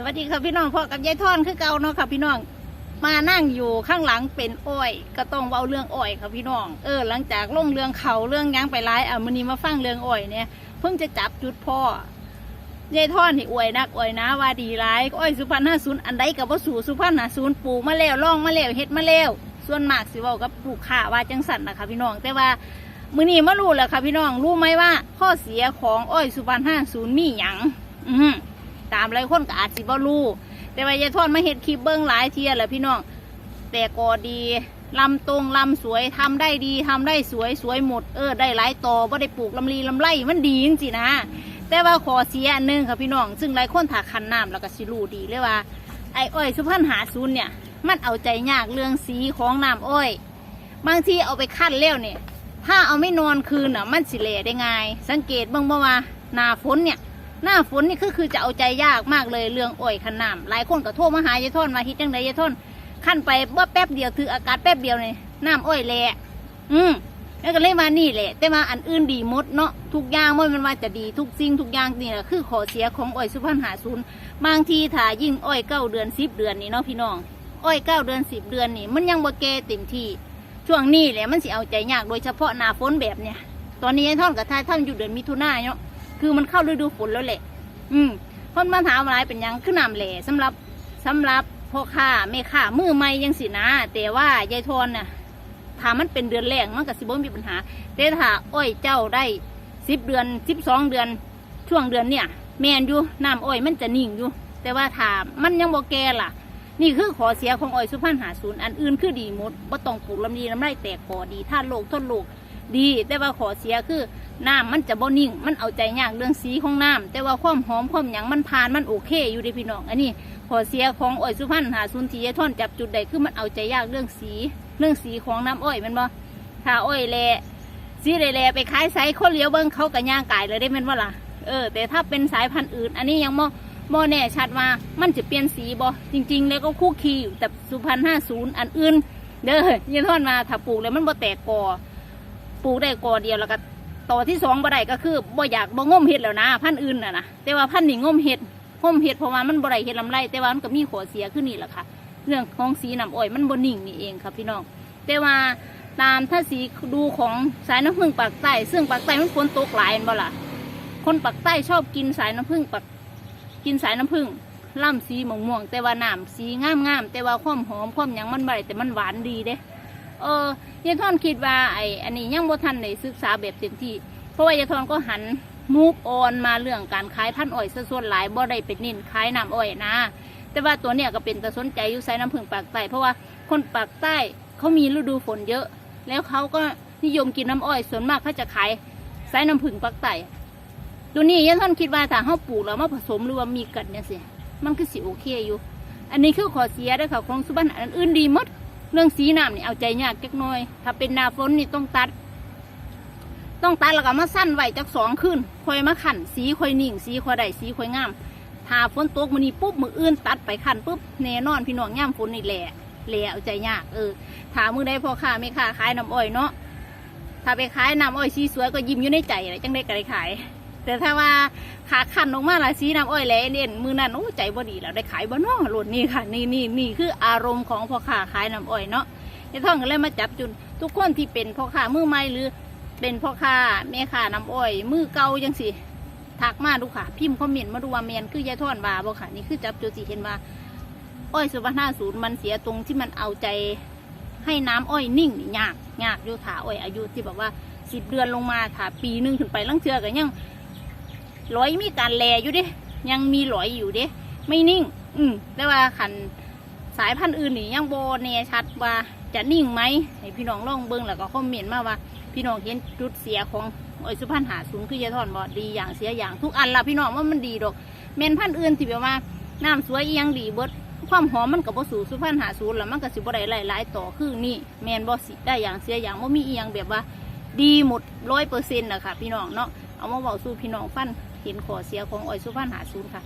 สวัสดีค่ะพี่น้องพ่อกับยายท่อนคือเก่าเนาะค่ะพี่น้อง มานั่งอยู่ข้างหลังเป็นอ้อย ก็ต้องเว้าเรื่องอ้อยค่ะพี่น้องเออหลังจากลงเรื่องเขาเรื่องยังไปร้ายอะมื้อนี้มาฟังเรื่องอ้อยเนี่ยเพิ่งจะจับจุดพ่อยายท่อนที่อวยนักอวยนะว่าดีร้ายอ้อยสุพรรณห้าศูนย์อันใดกับว่าสู่สุพรรณห้าศูนย์ปลูกมาแล้วล่องมาแล้วเฮ็ดมาแล้วส่วนมากสิว้ากับลูกค้าว่าจังสันนะคะพี่น้องแต่ว่ามือนี้มารู้แล้วค่ะพี่น้องรู้ไหมว่า ข้อเสียของอ้อยสุพรรณห้าศูนย์มีหยังอือ ตามไรคนก็อาจสิบ่รู้แต่ว่ายายทอดมาเห็ดคลิปเบิ้งหลายเทียแหละพี่น้องแต่ก็ดีลำตรงลำสวยทำได้ดีทำได้สวยสวยหมดเออได้หลายต่อบ่ได้ปลูกลำลีลำไรมันดีจริงๆนะแต่ว่าขอเสียอันหนึงค่ะพี่น้อง ซึ่งหลายคนถาคันน้ำแล้วก็สิรูดีเลยว่าไอ้อ้อยสุพรรณหาศูนเนี่ย มันเอาใจยากเรื่องสีของน้ำอ้อย บางทีเอาไปคั้นแล้วเนี่ย ถ้าเอาไม่นอนคืนอะมันสิเละได้ไง่ายสังเกตบ้างบ่ว่าหนาฝนเนี่ย หน้าฝนนี่คือคือจะเอาใจยากมากเลยเรื่องอ้อยขันน้ำหลายคนก็โทรมาหายายทอนมาฮิตจังไดยายทอนขั้นไปเมื่อแป๊บเดียวถืออากาศแป๊บเดียวเนี่ยน้ำอ้อยแหละอืมแล้วก็เลยมานี่แหละ แต่มาอันอื่นดีมดเนาะทุกอย่างมันมันว่าจะดีทุกสิ่งทุกอย่างนี่แหละคือขอเสียของอ้อยสุพรรณหาศูนย์บางทีถ้ายิ่งอ้อยเก้าเดือนสิบเดือนนี่เนาะพี่น้องอ้อยเก้าเดือนสิบเดือนนี่ มันยังบ่แกเต็มที่ช่วงนี้แหละมันสิเอาใจยากโดยเฉพาะหน้าฝนแบบเนี้ยตอนนี้ยายทอนกับทายท่านอยู่เดือนมิถุนายนเนาะ คือมันเข้าฤดูฝนแล้วแหละ อืมคนมาถามอะไรเป็นยังคือน้ำแหล่สำหรับสำหรับพ่อค้าแม่ค้ามือใหม่ยังสินะ แต่ว่ายายทอนน่ะถ้ามันเป็นเดือนแรกมันก็สิบ่มีปัญหา แต่ถ้าอ้อยเจ้าได้สิบเดือนสิบสองเดือนช่วงเดือนเนี่ย แมนอยู่น้ำอ้อยมันจะนิ่งอยู่ แต่ว่าถามันยังบ่แก่ล่ะ นี่คือขอเสียของอ้อยสุพรรณหาศูนย์อันอื่นคือดีหมดบ่ต้องปลูกลำดีลำไรแตกกอดีท่านโลกทนโลก ดี แต่ว่าขอเสียคือน้ำมันจะบ่นิ่ง มันเอาใจยากเรื่องสีของน้ำแต่ว่าความหอมความหยังมันผ่านมันโอเค อยู่เดีพี่น้องอันนี้ขอเสียของอ้อยสุพรรณหาศูนทียท่อนจับจุดใดคือมันเอาใจยากเรื่องสี เรื่องสีของน้ำอ้อยมันบ่ถ้าอ้อยแลสีแลๆไปขายไซข้าวเลี้ยวเบิ้งเขากับย่างไก่เลยได้แม่นว่าล่ะเออ แต่ถ้าเป็นสายพันธุ์อื่น อันนี้ยังบ่บ่แน่ชัดว่ามันจะเปลี่ยนสีบ่จริง ๆ แล้วก็คู่คีอยู่แต่สุพรรณห้าศูนย์อันอื่นเด้อยายท่อนมาถ้าปลูกแล้วมันบ่แตกกอ ปลูกได้กอเดียวแล้วก็ต่อที่สองบ่ได้ก็คือบ่อยากบ่งมเห็ดแล้วนะพันธุ์อื่นน่ะนะแต่ว่าพันธุ์นี่งมเห็ดงมเห็ดเพราะว่ามันบ่ได้เห็ดลำไรแต่ว่ามันก็มีข้อเสียขึ้นนี่แหละค่ะ เรื่องของสีน้ำอ้อยมันบ่นิ่งนี่เองครับพี่น้อง แต่ว่าตามถ้าสีดูของสายน้ำผึ้งปากใต้ซึ่งปากใต้มันฝนตกหลายบ่ล่ะคนปากใต้ชอบกินสายน้ำผึ้งปากกินสายน้ำผึ้งล่ำสีม่วงๆแต่ว่าน้ำสีงามๆแต่ว่าความหอมความหยังมันบ่ได้แต่มันหวานดีเด้ เออยายทอนคิดว่าไอ้อันนี้ยังบ่ทันได้ศึกษาแบบเต็มที่ เพราะว่ายายทอนก็หันมูฟออนมาเรื่องการขายพันอ้อยซะส่วนหลายบ่ได้เป็นนินขายน้ำอ้อยนะ แต่ว่าตัวเนี้ยก็เป็นตะสนใจอยู่ไซน้ำผึ้งปากใต้เพราะว่าคนปากใต้เขามีฤดูฝนเยอะ แล้วเขาก็นิยมกินน้ำอ้อยส่วนมากเขาจะขายไซน้ำผึ้งปากใต้ตัวนี้ยายทอนคิดว่าถ้าเขาปลูกแล้วมาผสมหรือว่ามีกันเนี่ยสิมันคือสิโอเคอยู่ อันนี้คือขอเสียด้วยค่ะของสุบันอันอื่นดีมด เรื่องสีน้ำนี่เอาใจยากจักหน่อย ถ้าเป็นหนาฝนนี่ต้องตัด ต้องตัดแล้วก็มาสั้นไว้จักสองขึ้นค่อยมาขันสีค่อยนิ่ง สีค่อยได้สีค่อยงามถ้าฝนตกมันนี่ปุ๊บมืออื่นตัดไปขันปุ๊บแน่นอนพี่น้องย่ามฝนนี่แหละแหละเอาใจยากเออถามือได้พอค้าไม่ค้าขายน้ำอ้อยเนาะถ้าไปขายน้ำอ้อยสีสวยก็ยิ้มอยู่ในใจเลยจังได้ก็ได้ขาย แต่ถ้าว่าขาขันออกมาหลายสีน้ำอ้อยแหล่เด่นมือนั้นโอ้ใจบ่ดีแล้วได้ขายบ่นาะหล่นนี่ค่ะ นี่นี่นี่คืออารมณ์ของพ่อค้าขายน้ำอ้อยเนาะไอ้ท่องก็เลยมาจับจุดทุกคนที่เป็นพ่อค้ามือใหม่หรือเป็นพ่อค้าแม่ค้าน้ำอ้อย มือเก่าจังสิทักมาดูค่ะ พิมพ์คอมเมนต์มาดูว่าเมียนคือยายท่อนว่าบ่ค่ะ นี่คือจับจุดสิเห็นว่า อ้อยสุวรรณศูนย์มันเสียตรงที่มันเอาใจให้น้ำอ้อยนิ่งยากยากอยู่ถาอ้อยอายุที่แบบว่าสิบเดือนลงมาถาปีหนึ่งขึ้นไปลังเชือกันยัง ร้อยมีการแลอยู่เด้ยังมีร้อยอยู่เด้ไม่นิ่ง อืมแต่ว่าขันสายพันธุ์อื่นนี่ยังโบเนชัดว่าจะนิ่งไหมให้พี่น้องลองเบิ่งแล้วก็คอมเมนต์มาว่า พี่น้องเห็นจุดเสียของโอ้ยสุพรรณหาสูงคือยายทอนบอดีอย่างเสียอย่างทุกอันละพี่น้องว่ามันดีดอกเมนพันธุ์อื่นที่แบบว่าน้ำสวยยังดีเบิดความหอมมันกับบ่สูสุพรรณหาศูนย์แล้วมันก็สิบ่ได้หลายๆต่อคือนี่แมนบ่สิได้อย่างเสียอย่างว่ามีอีหยังแบบว่า ดีหมดร้อยเปอร์เซ็นต์นะคะพี่น้องเนาะเอามาบอกสู่พี่น้องฟัน ห็นขอเสียของอ้อยสุพรรณหาศูนย์ค่ะ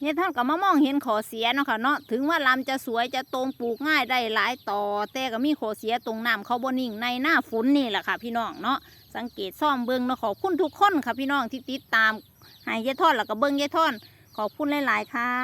เนี่ยท่านก็มามองเห็นขอเสียเนาะค่ะเนาะถึงว่าลำจะสวยจะตรงปลูกง่ายได้หลายต่อ แต่ก็มีขอเสียตรงน้ำเขาบนิ่งในหน้าฝนนี่แหละค่ะ พี่น้องเนาะสังเกตซ่อมเบิ้งเนาะขอบคุณทุกคนค่ะพี่น้องที่ติดตามให้ยเยทอดแล้วก็เบิ้งยายทอน ขอบคุณหลาย ๆ ค่ะ